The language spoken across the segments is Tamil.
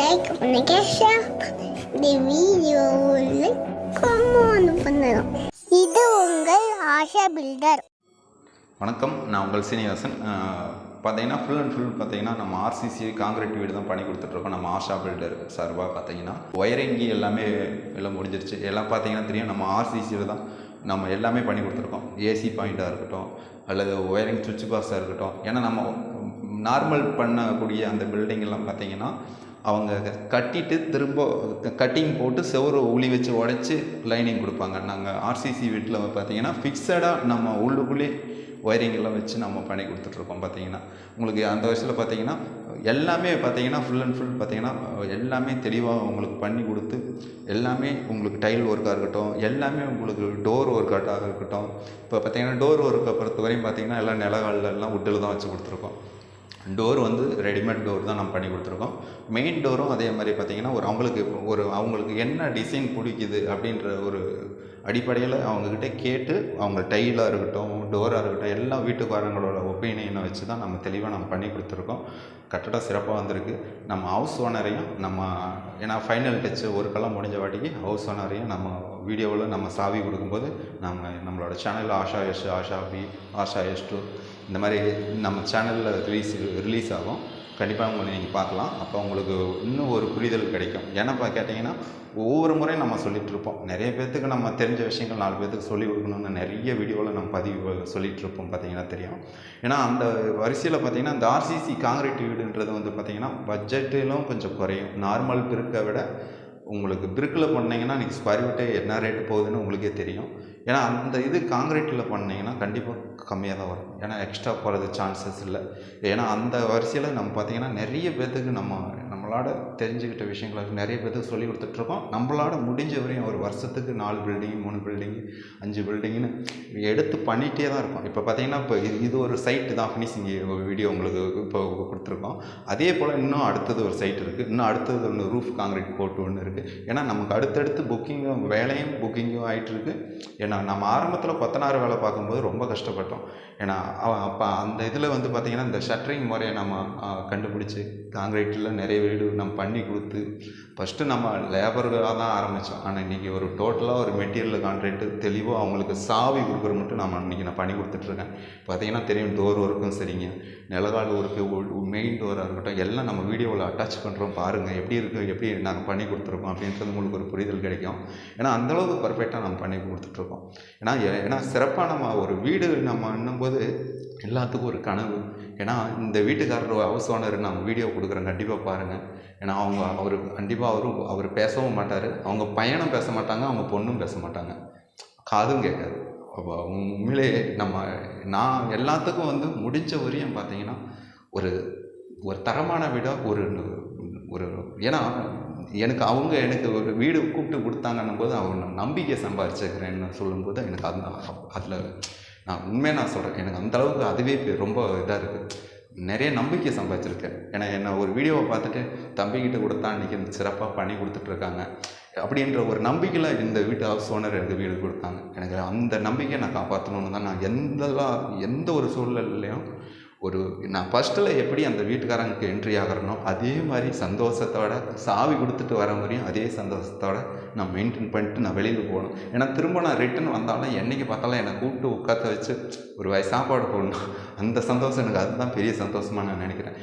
லைக் பண்ணுங்க ஷேர் இந்த வீடியோவில் கமெண்ட் பண்ணணும் இது உங்கள் ஆஷா பில்டர் வணக்கம் நான் உங்கள் சீனிவாசன். பார்த்தீங்கன்னா ஃபுல் அண்ட் ஃபுல் பார்த்தீங்கன்னா நம்ம ஆர்சிசி காங்கிரீட் வீடு தான் பண்ணி கொடுத்துட்ருக்கோம் நம்ம ஆஷா பில்டர் சார்பாக பார்த்தீங்கன்னா ஒயரிங்கி எல்லாமே எல்லாம் முடிஞ்சிருச்சு. எல்லாம் பார்த்தீங்கன்னா தெரியும் நம்ம ஆர்சிசியில் தான் நம்ம எல்லாமே பண்ணி கொடுத்துருக்கோம். ஏசி பாயிண்ட்டாக இருக்கட்டும் அல்லது ஒயரிங் சுவிட்ச் பாக்ஸாக இருக்கட்டும். ஏன்னா நம்ம நார்மல் பண்ணக்கூடிய அந்த பில்டிங் எல்லாம் பார்த்தீங்கன்னா அவங்க கட்டிட்டு திரும்ப கட்டிங் போட்டு செவரு உளி வச்சு உடச்சி லைனிங் கொடுப்பாங்க. நாங்கள் ஆர்சிசி வீட்டில் பார்த்தீங்கன்னா ஃபிக்ஸடாக நம்ம உள்ளுக்குள்ளே ஒயரிங் எல்லாம் வச்சு நம்ம பண்ணி கொடுத்துட்ருக்கோம் பார்த்தீங்கன்னா. உங்களுக்கு அந்த வருஷத்தில் பார்த்தீங்கன்னா எல்லாமே பார்த்தீங்கன்னா ஃபுல் அண்ட் ஃபுல் பார்த்தீங்கன்னா எல்லாமே தெளிவாக உங்களுக்கு பண்ணி கொடுத்து எல்லாமே உங்களுக்கு டைல் ஒர்க்காக இருக்கட்டும் எல்லாமே உங்களுக்கு டோர் ஒர்க் அவுட்டாக இருக்கட்டும். இப்போ பார்த்தீங்கன்னா டோர் ஒர்க்கை பொறுத்த வரையும் பார்த்தீங்கன்னா எல்லாம் நிலகாலில் எல்லாம் உட்டில் தான் வச்சு கொடுத்துருக்கோம். டோர் வந்து ரெடிமேட் டோர் தான் நம்ம பண்ணி கொடுத்துருக்கோம். மெயின் டோரும் அதே மாதிரி பார்த்தீங்கன்னா ஒரு அவங்களுக்கு ஒரு அவங்களுக்கு என்ன டிசைன் பிடிக்குது அப்படின்ற ஒரு அடிப்படையில் அவங்கக்கிட்ட கேட்டு அவங்க டைலாக இருக்கட்டும் டோராக இருக்கட்டும் எல்லா வீட்டுக்காரங்களோட ஒப்பீனியனை வச்சு தான் நம்ம தெளிவாக நம்ம பண்ணி கொடுத்துருக்கோம். கட்டடம் சிறப்பாக வந்திருக்கு. நம்ம ஹவுஸ் ஓனரையும் நம்ம ஏன்னா ஃபைனல் டச்சு ஒரு கலம் முடிஞ்ச வாட்டிக்கு ஹவுஸ் ஓனரையும் நம்ம வீடியோவில் நம்ம சாவி கொடுக்கும்போது நம்ம நம்மளோட சேனலில் Asha S Asha P Asha S two இந்த மாதிரி நம்ம சேனலில் ரிலீஸ் ரிலீஸ் ஆகும். கண்டிப்பாக உங்களை நீங்கள் பார்க்கலாம். அப்போ உங்களுக்கு இன்னும் ஒரு புரிதல் கிடைக்கும். ஏன்னா கேட்டிங்கன்னா ஒவ்வொரு முறையும் நம்ம சொல்லிகிட்ருப்போம் இருப்போம். நிறைய பேர்த்துக்கு நம்ம தெரிஞ்ச விஷயங்கள் நாலு பேர்த்துக்கு சொல்லிக் கொடுக்கணும்னு நிறைய வீடியோவில் நம்ம பதிவு சொல்லிகிட்ருப்போம் இருப்போம் பார்த்தீங்கன்னா தெரியும். ஏன்னா அந்த வரிசையில் பார்த்தீங்கன்னா இந்த ஆர்சிசி காங்கிரீட் வீடுன்றது வந்து பார்த்திங்கன்னா பட்ஜெட்டிலும் கொஞ்சம் குறையும். நார்மல் பிறக்க விட உங்களுக்கு பிரிக்கில் பண்ணீங்கன்னா இன்றைக்கி ஸ்கொயர் ஃபீட்டே என்ன ரேட்டு போகுதுன்னு உங்களுக்கே தெரியும். ஏன்னா அந்த இது காங்கிரீட்டில் பண்ணிங்கன்னா கண்டிப்பாக கம்மியாக தான் வரும். ஏன்னா எக்ஸ்ட்ரா போகிறது சான்சஸ் இல்லை. ஏன்னா அந்த வரிசையில் நம்ம பார்த்தீங்கன்னா நிறைய பேர்த்துக்கு நம்ம நம்மளோட தெரிஞ்சுக்கிட்ட விஷயங்களை நிறைய பேர்த்துக்கு சொல்லி கொடுத்துட்ருக்கோம். நம்மளோட முடிஞ்ச வரையும் ஒரு வருஷத்துக்கு நாலு பில்டிங் மூணு பில்டிங் அஞ்சு பில்டிங்னு எடுத்து பண்ணிகிட்டே தான் இருக்கோம். இப்போ பார்த்தீங்கன்னா இப்போ இது இது ஒரு சைட்டு தான். ஃபினிஷிங் வீடியோ உங்களுக்கு இப்போ கொடுத்துருக்கோம். அதே போல் இன்னும் அடுத்தது ஒரு சைட் இருக்குது இன்னும் அடுத்தது ஒன்று ரூஃப் காங்கிரீட் போட்டு ஒன்று இருக்குது ஏன்னா நமக்கு அடுத்தடுத்து புக்கிங்கும் வேலையும் புக்கிங்கும் ஆகிட்டு ஏன்னா நம்ம ஆரம்பத்தில் கொத்தனார் வேலை பார்க்கும்போது ரொம்ப கஷ்டப்பட்டோம். ஏன்னா அப்போ அந்த இதில் வந்து பார்த்திங்கன்னா இந்த ஷட்டரிங் முறையை நம்ம கண்டுபிடிச்சி காங்கிரீட்டில் நிறைய வீடு நம்ம பண்ணி கொடுத்து ஃபஸ்ட்டு நம்ம லேபர்களாக தான் ஆரம்பித்தோம் ஆனால் இன்றைக்கி ஒரு டோட்டலாக ஒரு மெட்டீரியல் கான்ட்ராக்ட் தெளிவாக அவங்களுக்கு சாவி கொடுக்குற மட்டும் நம்ம இன்றைக்கி நான் பண்ணி கொடுத்துட்ருக்கேன் பார்த்தீங்கன்னா தெரியும் டோர் ஒர்க்கும் சரிங்க. நிலகால் ஒர்க்கு மெயின் டோராக இருக்கட்டும் எல்லாம் நம்ம வீடியோவில் அட்டாச் பண்ணுறோம் பாருங்கள் எப்படி இருக்குது எப்படி நாங்கள் பண்ணி கொடுத்துருக்கோம் அப்படின்றது உங்களுக்கு ஒரு புரிதல் கிடைக்கும். ஏன்னா அந்தளவுக்கு பர்ஃபெக்டாக நம்ம பண்ணி கொடுத்துட்ருக்கோம் ஏன்னா ஏன்னா சிறப்பாக நம்ம ஒரு வீடு நம்ம போது எல்லாத்துக்கும் ஒரு கனவு. ஏன்னா இந்த வீட்டுக்காரர் ஹவுஸ் ஓனர் நம்ம வீடியோ கொடுக்குறேன் கண்டிப்பாக பாருங்கள் ஏன்னா அவங்க அவர் கண்டிப்பாக அவரும் அவர் பேசவும் மாட்டார். அவங்க பையனும் பேச மாட்டாங்க அவங்க பொண்ணும் பேச மாட்டாங்க. காதும் கேட்காது. அப்போ உண்மையிலே நம்ம நான் எல்லாத்துக்கும் வந்து முடிஞ்ச வரையும் பார்த்தீங்கன்னா ஒரு ஒரு தரமான வீடாக ஒரு ஒரு ஏன்னா எனக்கு அவங்க எனக்கு ஒரு வீடு கூப்பிட்டு கொடுத்தாங்கன்னும் போது அவங்க நம்பிக்கை சம்பாரிச்சுக்கிறேன்னு சொல்லும்போது எனக்கு அந்த அதில் நான் உண்மையாக நான் சொல்கிறேன் எனக்கு அந்த அளவுக்கு அதுவே ரொம்ப இதாக இருக்குது நிறைய நம்பிக்கை சம்பாதிச்சிருக்கேன். ஏன்னா என்ன ஒரு வீடியோவை பார்த்துட்டு தம்பிக்கிட்ட கொடுத்தா அன்றைக்கி சிறப்பாக பண்ணி கொடுத்துட்ருக்காங்க அப்படின்ற ஒரு நம்பிக்கையில் இந்த வீட்டு ஹவுஸ் ஓனர் எனக்கு வீடு கொடுத்தாங்க. எனக்கு அந்த நம்பிக்கையை நான் காப்பாற்றணுன்னு தான் நான் எந்தெல்லாம் எந்த ஒரு சூழ்நிலையிலையும் ஒரு நான் ஃபஸ்ட்டில் எப்படி அந்த வீட்டுக்காரங்களுக்கு என்ட்ரி ஆகிறனோ அதே மாதிரி சந்தோஷத்தோட சாவி கொடுத்துட்டு வர முடியும் அதே சந்தோஷத்தோட நான் மெயின்டைன் பண்ணிட்டு நான் வெளியில் போகணும். ஏன்னா திரும்ப நான் ரிட்டன் வந்தாலும் என்னைக்கு பார்த்தாலும் என்னை கூப்பிட்டு உட்காத்த வச்சு ஒரு வாய் சாப்பாடு போடணும். அந்த சந்தோஷம் எனக்கு அதுதான் பெரிய சந்தோஷமாக நான் நினைக்கிறேன்.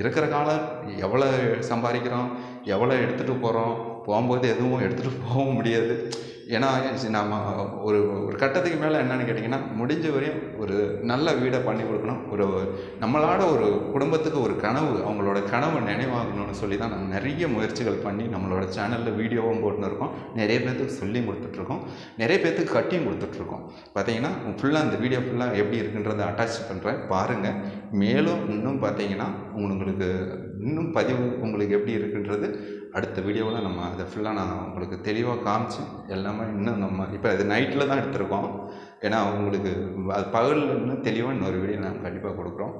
இருக்கிற காலம் எவ்வளோ சம்பாதிக்கிறோம் எவ்வளோ எடுத்துகிட்டு போகிறோம் போகும்போது எதுவும் எடுத்துகிட்டு போகவும் முடியாது. ஏன்னா நாம் ஒரு ஒரு கட்டத்துக்கு மேலே என்னன்னு கேட்டிங்கன்னா முடிஞ்ச வரையும் ஒரு நல்ல வீடை பண்ணி கொடுக்கணும். ஒரு நம்மளோட ஒரு குடும்பத்துக்கு ஒரு கனவு அவங்களோட கனவு நினைவாகணும்னு சொல்லி தான் நாங்கள் நிறைய முயற்சிகள் பண்ணி நம்மளோட சேனலில் வீடியோவும் போட்டுன்னு இருக்கோம் நிறைய பேர்த்துக்கு சொல்லி கொடுத்துட்ருக்கோம். நிறைய பேர்த்துக்கு கட்டியும் கொடுத்துட்ருக்கோம். பார்த்தீங்கன்னா ஃபுல்லாக அந்த வீடியோ ஃபுல்லாக எப்படி இருக்குன்றதை அட்டாச் பண்ணுறேன் பாருங்கள் மேலும் இன்னும் பார்த்தீங்கன்னா உங்களுக்கு இன்னும் பதிவு உங்களுக்கு எப்படி இருக்குன்றது அடுத்த வீடியோவில் நம்ம அதை ஃபுல்லாக நான் உங்களுக்கு தெளிவாக காமிச்சு எல்லாமே இன்னும் நம்ம இப்போ இது நைட்டில் தான் எடுத்திருக்கோம். ஏன்னா உங்களுக்கு அது பகலில் இன்னும் தெளிவாக இன்னொரு வீடியோ நாங்கள் கண்டிப்பாக கொடுக்குறோம்.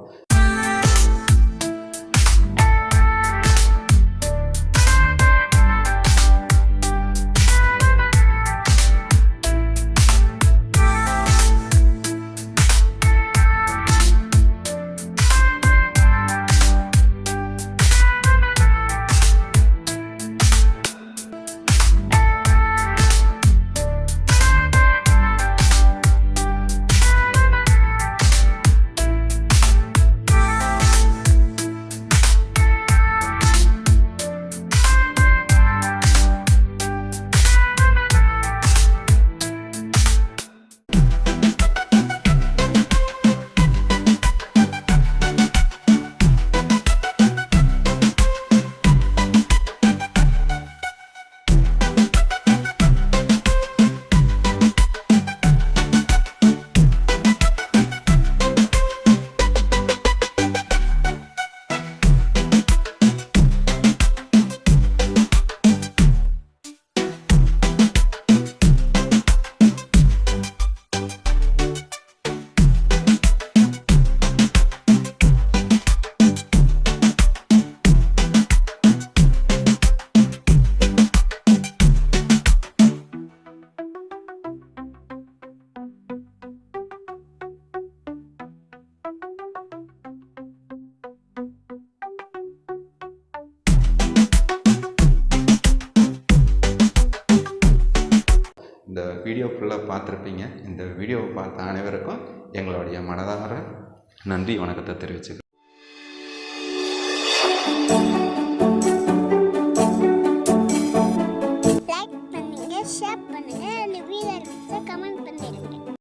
வீடியோ ஃபுல்லாக பார்த்துருப்பீங்க. இந்த வீடியோவை பார்த்த அனைவருக்கும் எங்களுடைய மனதார நன்றி வணக்கத்தை தெரிவிச்சுக்கிறேன்.